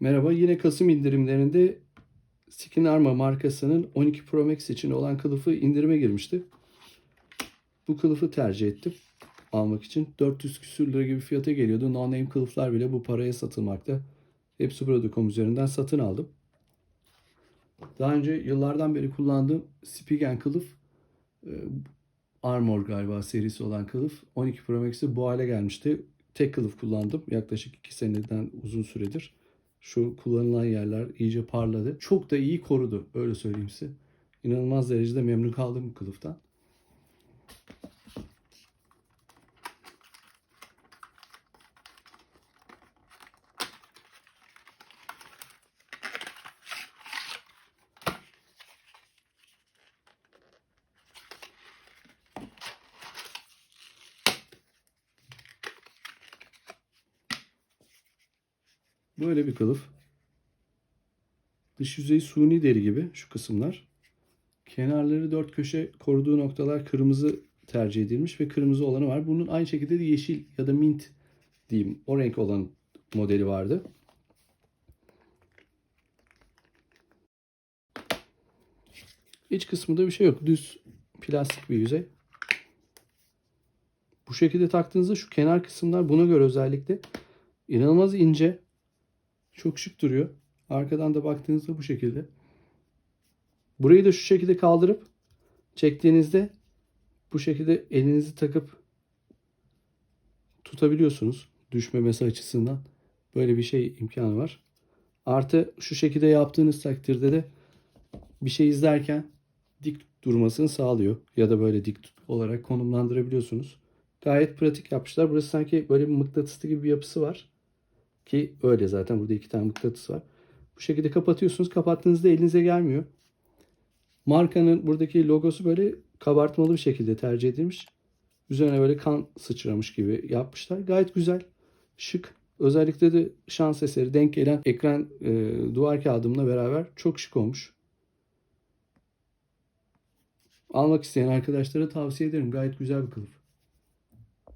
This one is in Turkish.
Merhaba. Yine Kasım indirimlerinde Skin Arma markasının 12 Pro Max için olan kılıfı indirime girmişti. Bu kılıfı tercih ettim almak için. 400 küsür lira gibi fiyata geliyordu. No name kılıflar bile bu paraya satılmakta. Hepsi Brodo.com üzerinden satın aldım. Daha önce yıllardan beri kullandığım Spigen kılıf e, Armor galiba serisi olan kılıf 12 Pro Max'te bu hale gelmişti. Tek kılıf kullandım. Yaklaşık 2 seneden uzun süredir. Şu kullanılan yerler iyice parladı. Çok da iyi korudu. Öyle söyleyeyim size. İnanılmaz derecede memnun kaldım bu kılıftan. Böyle bir kılıf. Dış yüzeyi suni deri gibi şu kısımlar. Kenarları dört köşe koruduğu noktalar kırmızı tercih edilmiş ve kırmızı olanı var. Bunun aynı şekilde de yeşil ya da mint diyeyim o renk olan modeli vardı. İç kısmında bir şey yok. Düz plastik bir yüzey. Bu şekilde taktığınızda şu kenar kısımlar buna göre özellikle inanılmaz ince. Çok şık duruyor. Arkadan da baktığınızda bu şekilde. Burayı da şu şekilde kaldırıp çektiğinizde bu şekilde elinizi takıp tutabiliyorsunuz. Düşmemesi açısından. Böyle bir şey imkanı var. Artı şu şekilde yaptığınız takdirde de bir şey izlerken dik durmasını sağlıyor. Ya da böyle dik olarak konumlandırabiliyorsunuz. Gayet pratik yapmışlar. Burası sanki böyle bir mıknatıslı gibi bir yapısı var. Ki öyle zaten burada iki tane mıknatıs var. Bu şekilde kapatıyorsunuz. Kapattığınızda elinize gelmiyor. Markanın buradaki logosu böyle kabartmalı bir şekilde tercih edilmiş. Üzerine böyle kan sıçramış gibi yapmışlar. Gayet güzel. Şık. Özellikle de şans eseri denk gelen ekran e, duvar kağıdımla beraber çok şık olmuş. Almak isteyen arkadaşlara tavsiye ederim. Gayet güzel bir kılıf.